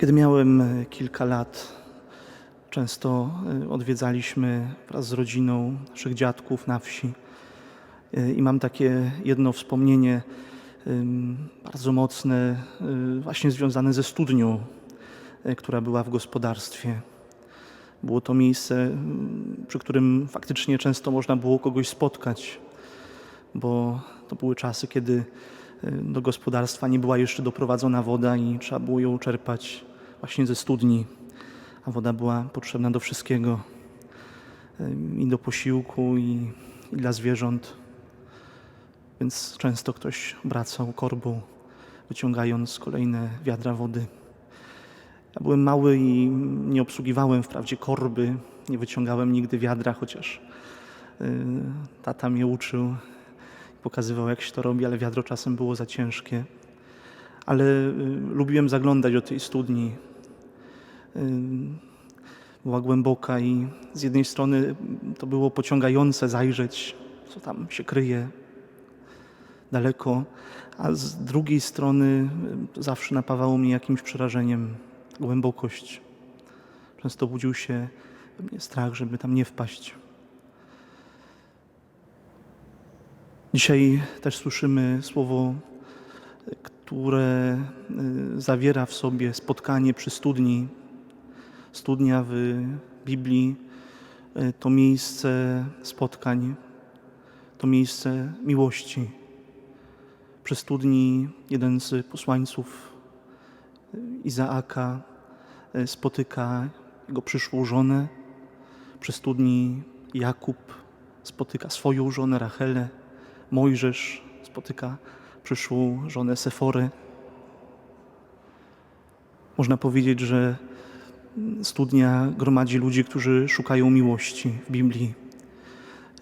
Kiedy miałem e, kilka lat, często e, odwiedzaliśmy wraz z rodziną naszych dziadków na wsi. E, I mam takie jedno wspomnienie bardzo mocne, właśnie związane ze studnią, która była w gospodarstwie. Było to miejsce, przy którym faktycznie często można było kogoś spotkać, bo to były czasy, kiedy do gospodarstwa nie była jeszcze doprowadzona woda i trzeba było ją czerpać właśnie ze studni, a woda była potrzebna do wszystkiego i do posiłku, i, i dla zwierząt. Więc często ktoś wracał korbą, wyciągając kolejne wiadra wody. Ja byłem mały i nie obsługiwałem wprawdzie korby, nie wyciągałem nigdy wiadra, chociaż y, tata mnie uczył, pokazywał jak się to robi, ale wiadro czasem było za ciężkie. Ale y, lubiłem zaglądać do tej studni. Była głęboka i z jednej strony to było pociągające zajrzeć, co tam się kryje daleko, a z drugiej strony zawsze napawało mnie jakimś przerażeniem głębokość. Często budził się we mnie strach, żeby tam nie wpaść. Dzisiaj też słyszymy słowo, które y, zawiera w sobie spotkanie przy studni. Studnia w Biblii y, to miejsce spotkań, to miejsce miłości. Przy studni jeden z posłańców y, Izaaka y, spotyka jego przyszłą żonę. Przy studni Jakub spotyka swoją żonę Rachelę. Mojżesz spotyka przyszłą żonę Seforę. Można powiedzieć, że studnia gromadzi ludzi, którzy szukają miłości w Biblii.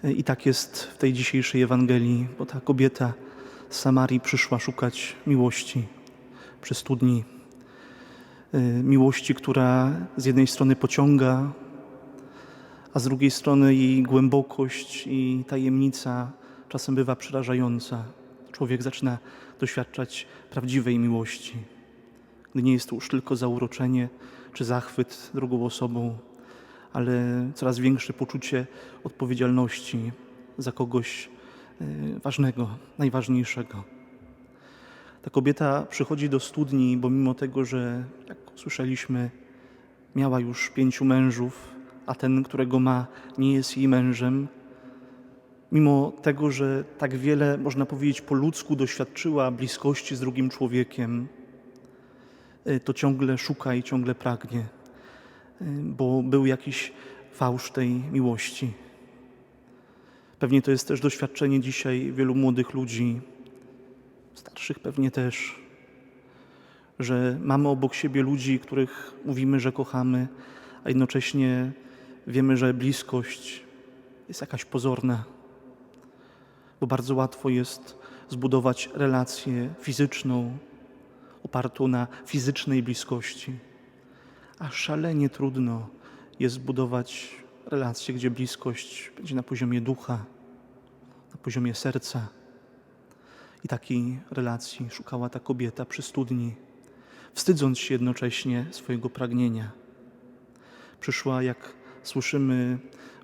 I tak jest w tej dzisiejszej Ewangelii, bo ta kobieta z Samarii przyszła szukać miłości przy studni. Y, Miłości, która z jednej strony pociąga, a z drugiej strony jej głębokość i tajemnica czasem bywa przerażająca. Człowiek zaczyna doświadczać prawdziwej miłości, gdy nie jest to już tylko zauroczenie czy zachwyt drugą osobą, ale coraz większe poczucie odpowiedzialności za kogoś y, ważnego, najważniejszego. Ta kobieta przychodzi do studni, bo mimo tego, że, jak słyszeliśmy, miała już pięciu mężów, a ten, którego ma, nie jest jej mężem, mimo tego, że tak wiele, można powiedzieć, po ludzku doświadczyła bliskości z drugim człowiekiem, to ciągle szuka i ciągle pragnie, y, bo był jakiś fałsz tej miłości. Pewnie to jest też doświadczenie dzisiaj wielu młodych ludzi, starszych pewnie też, że mamy obok siebie ludzi, których mówimy, że kochamy, a jednocześnie wiemy, że bliskość jest jakaś pozorna, bo bardzo łatwo jest zbudować relację fizyczną, opartą na fizycznej bliskości, a szalenie trudno jest zbudować relację, gdzie bliskość będzie na poziomie ducha, na poziomie serca. I takiej relacji szukała ta kobieta przy studni, wstydząc się jednocześnie swojego pragnienia. Przyszła, jak słyszymy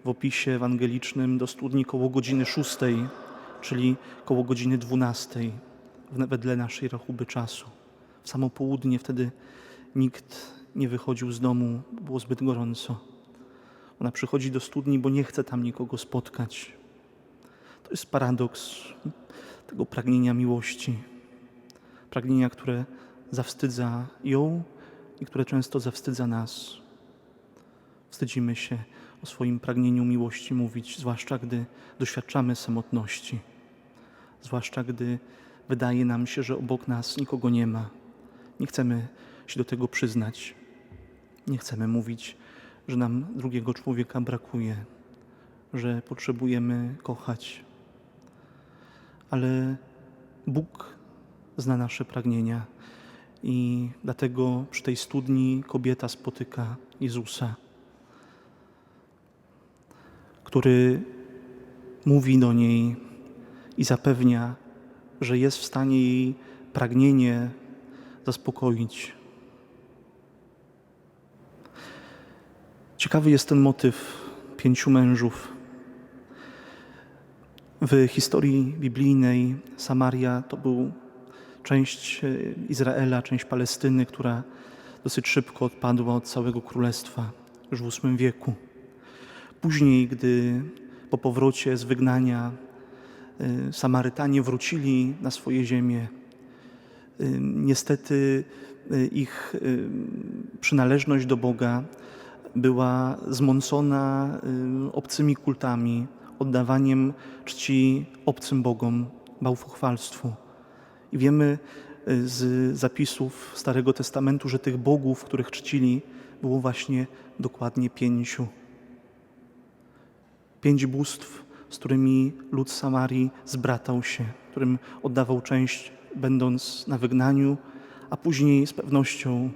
w opisie ewangelicznym, do studni koło godziny szóstej, czyli koło godziny dwunastej, wedle naszej rachuby czasu. W samo południe wtedy nikt nie wychodził z domu, było zbyt gorąco. Ona przychodzi do studni, bo nie chce tam nikogo spotkać. To jest paradoks tego pragnienia miłości. Pragnienia, które zawstydza ją i które często zawstydza nas. Wstydzimy się o swoim pragnieniu miłości mówić, zwłaszcza gdy doświadczamy samotności, zwłaszcza gdy wydaje nam się, że obok nas nikogo nie ma. Nie chcemy się do tego przyznać. Nie chcemy mówić, że nam drugiego człowieka brakuje, że potrzebujemy kochać. Ale Bóg zna nasze pragnienia i dlatego przy tej studni kobieta spotyka Jezusa, który mówi do niej i zapewnia, że jest w stanie jej pragnienie zaspokoić. Ciekawy jest ten motyw pięciu mężów. W historii biblijnej Samaria to był część e, Izraela, część Palestyny, która dosyć szybko odpadła od całego królestwa już w VIII wieku. Później, gdy po powrocie z wygnania y, Samarytanie wrócili na swoje ziemię, niestety y, ich y, przynależność do Boga była zmącona y, obcymi kultami, oddawaniem czci obcym bogom, bałwochwalstwu. I wiemy y, z zapisów Starego Testamentu, że tych bogów, których czcili, było właśnie dokładnie pięciu. Pięć bóstw, z którymi lud Samarii zbratał się, którym oddawał część, będąc na wygnaniu, a później z pewnością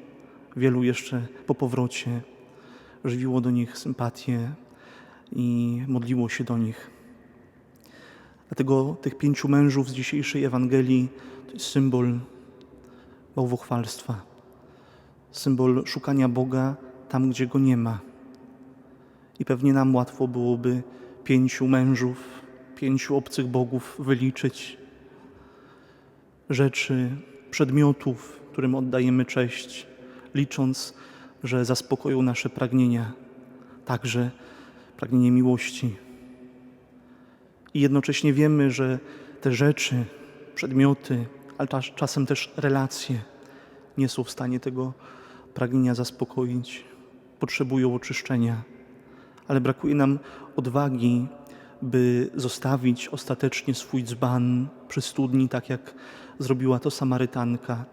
wielu jeszcze po powrocie żywiło do nich sympatię i modliło się do nich. Dlatego tych pięciu mężów z dzisiejszej Ewangelii to jest symbol bałwochwalstwa, symbol szukania Boga tam, gdzie Go nie ma. I pewnie nam łatwo byłoby pięciu mężów, pięciu obcych bogów wyliczyć, rzeczy, przedmiotów, którym oddajemy cześć, licząc, że zaspokoją nasze pragnienia, także pragnienie miłości. I jednocześnie wiemy, że te rzeczy, przedmioty, ale czas- czasem też relacje nie są w stanie tego pragnienia zaspokoić. Potrzebują oczyszczenia, ale brakuje nam odwagi, by zostawić ostatecznie swój dzban przy studni, tak jak zrobiła to Samarytanka.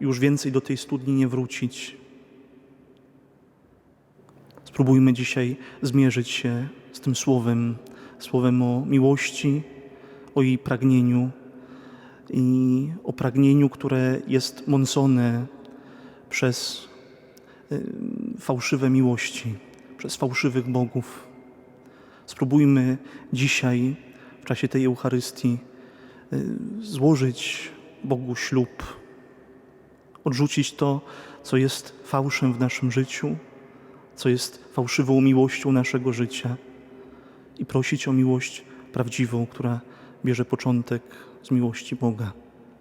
Już więcej do tej studni nie wrócić. Spróbujmy dzisiaj zmierzyć się z tym słowem, słowem o miłości, o jej pragnieniu i o pragnieniu, które jest mącone przez y, fałszywe miłości, przez fałszywych bogów. Spróbujmy dzisiaj, w czasie tej Eucharystii, y, złożyć Bogu ślub, odrzucić to, co jest fałszem w naszym życiu, co jest fałszywą miłością naszego życia i prosić o miłość prawdziwą, która bierze początek z miłości Boga.